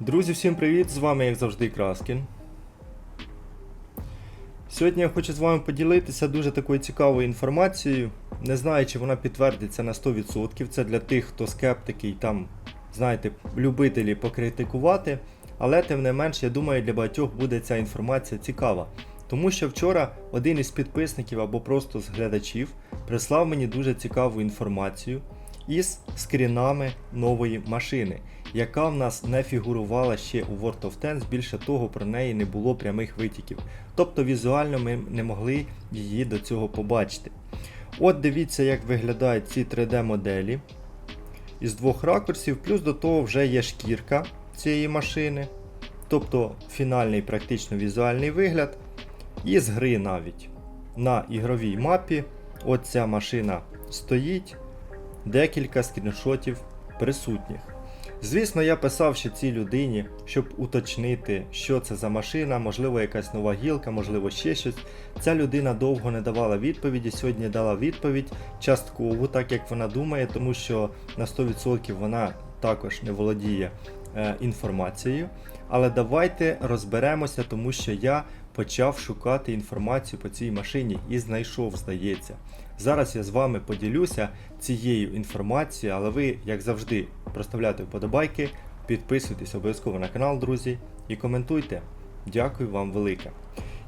Друзі, всім привіт! З вами, як завжди, Краскін. Сьогодні я хочу з вами поділитися дуже такою цікавою інформацією. Не знаю, чи вона підтвердиться на 100%. Це для тих, хто скептики і там, знаєте, любителі покритикувати. Але тим не менш, я думаю, для багатьох буде ця інформація цікава. Тому що вчора один із підписників або просто з глядачів прислав мені дуже цікаву інформацію із скрінами нової машини, яка в нас не фігурувала ще у World of Tanks, більше того, про неї не було прямих витіків. Тобто візуально ми не могли її до цього побачити. От дивіться, як виглядають ці 3D-моделі із двох ракурсів, плюс до того вже є шкірка цієї машини, тобто фінальний практично візуальний вигляд. І з гри навіть на ігровій мапі от ця машина стоїть, декілька скріншотів присутніх. Звісно, я писав ще цій людині, щоб уточнити, що це за машина, можливо, якась нова гілка, можливо, ще щось. Ця людина довго не давала відповіді. Сьогодні дала відповідь часткову, так як вона думає, тому що на 100% вона також не володіє е, інформацією. Але давайте розберемося, тому що я почав шукати інформацію по цій машині і знайшов, здається. Зараз я з вами поділюся цією інформацією, але ви, як завжди, проставляйте вподобайки, підписуйтесь обов'язково на канал, друзі, і коментуйте. Дякую вам велике.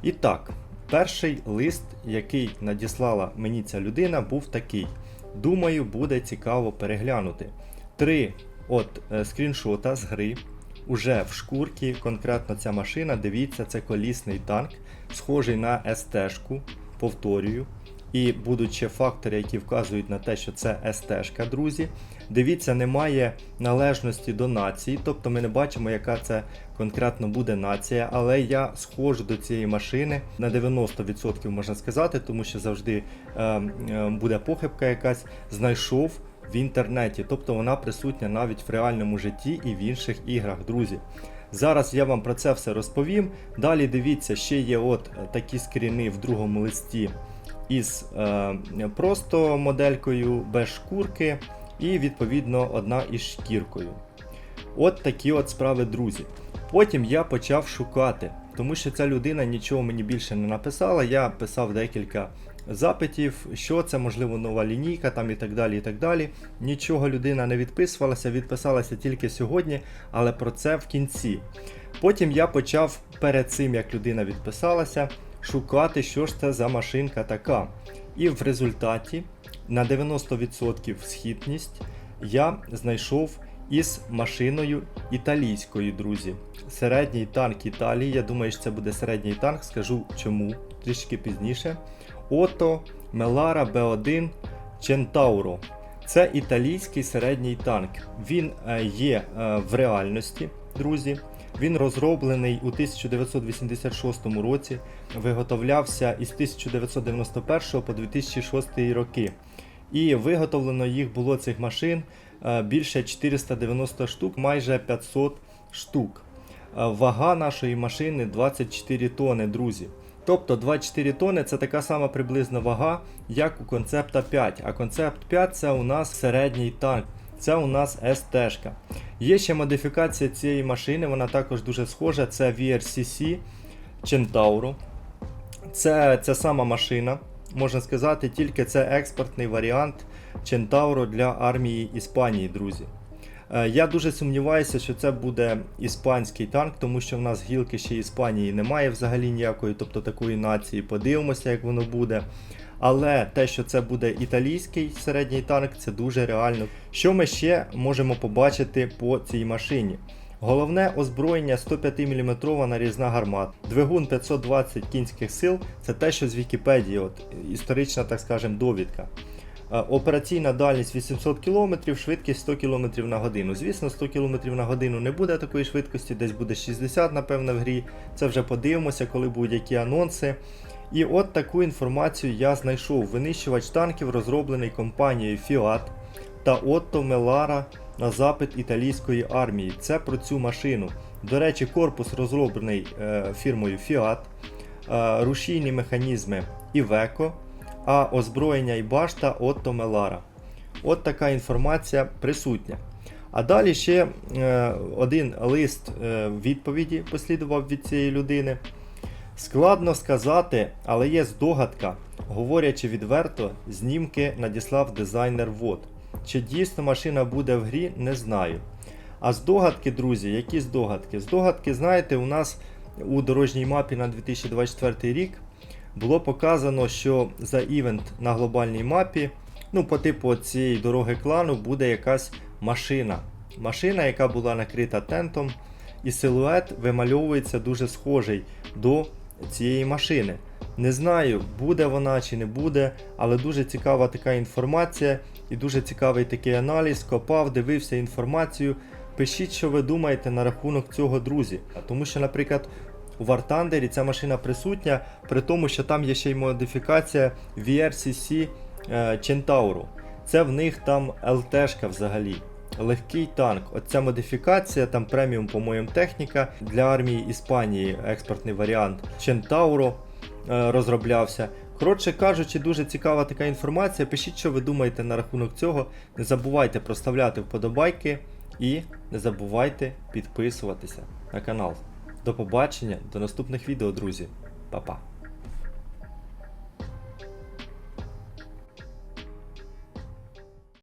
І так, перший лист, який надіслала мені ця людина, був такий. Думаю, буде цікаво переглянути. Три от е, скріншота з гри. Уже в шкурці, конкретно ця машина, дивіться, це колісний танк, схожий на СТ-шку, повторюю. І будуть ще фактори, які вказують на те, що це СТ-шка, друзі. Дивіться, немає належності до нації, тобто ми не бачимо, яка це конкретно буде нація, але я схожу до цієї машини на 90% можна сказати, тому що завжди е, е, буде похибка якась. Знайшов в інтернеті, тобто вона присутня навіть в реальному житті і в інших іграх, друзі. Зараз я вам про це все розповім. Далі дивіться, ще є от такі скріни в другому листі із е, просто моделькою без шкурки, і відповідно одна із шкіркою. От такі от справи, друзі. Потім я почав шукати, тому що ця людина нічого мені більше не написала. Я писав декілька запитів, що це, можливо, нова лінійка там і так далі. і так далі. Нічого людина не відписувалася, відписалася тільки сьогодні, але про це в кінці. Потім я почав перед цим, як людина відписалася, шукати, що ж це за машинка така. І в результаті на 90% східність я знайшов із машиною італійською, друзі. Середній танк Італії. Я думаю, що це буде середній танк, скажу чому трішки пізніше. Ото Мелара Б1 Centauro. Це італійський середній танк. Він е, є е, в реальності, друзі. Він розроблений у 1986 році, виготовлявся із 1991 по 2006 роки. І виготовлено їх було цих машин більше 490 штук, майже 500 штук. Е, Вага нашої машини 24 тони, друзі. Тобто 24 тони це така сама приблизна вага, як у концепта 5. А концепт 5 це у нас середній танк. Це у нас СТ-шка. Є ще модифікація цієї машини, вона також дуже схожа. Це VRCC Centauro. Це ця сама машина, можна сказати, тільки це експортний варіант Centauro для армії Іспанії, друзі. Е, Я дуже сумніваюся, що це буде іспанський танк, тому що в нас гілки ще Іспанії немає взагалі ніякої, тобто такої нації. Подивимося, як воно буде. Але те, що це буде італійський середній танк, це дуже реально. Що ми ще можемо побачити по цій машині? Головне озброєння 105 мм нарізна гармат, двигун 520 кінських сил це те, що з Вікіпедії, от, історична, так скажем, довідка. Е, Операційна дальність 800 км, швидкість 100 км на годину. Звісно, 100 км на годину не буде такої швидкості, десь буде 60, напевно, в грі. Це вже подивимося, коли будуть які анонси. І от таку інформацію я знайшов. Винищувач танків, розроблений компанією Fiat та Otto Melara на запит італійської армії. Це про цю машину. До речі, корпус розроблений е, фірмою Fiat, е, рушійні механізми Iveco, а озброєння і башта Otto Melara. От така інформація присутня. А далі ще е, один лист е, відповіді послідував від цієї людини. Складно сказати, але є здогадка. Говорячи відверто, знімки надіслав дизайнер ВОД. Чи дійсно машина буде в грі, не знаю. А здогадки, друзі, які здогадки? Здогадки, знаєте, у нас у дорожній мапі на 2024 рік було показано, що за івент на глобальній мапі, ну, по типу цієї дороги клану, буде якась машина. Машина, яка була накрита тентом, і силует вимальовується дуже схожий до цієї машини. Не знаю, буде вона чи не буде, але дуже цікава така інформація і дуже цікавий такий аналіз. Копав, дивився інформацію. Пишіть, що ви думаєте на рахунок цього, друзі. Тому що, наприклад, у War Thunder ця машина присутня, при тому, що там є ще й модифікація VRCC е, Centauro. Це в них там ЛТшка взагалі. Легкий танк. Оця модифікація, там преміум, по-моєму, техніка для армії Іспанії, експортний варіант Centauro е, розроблявся. Коротше кажучи, дуже цікава така інформація. Пишіть, що ви думаєте на рахунок цього. Не забувайте проставляти вподобайки і не забувайте підписуватися на канал. До побачення, до наступних відео, друзі. Па-па.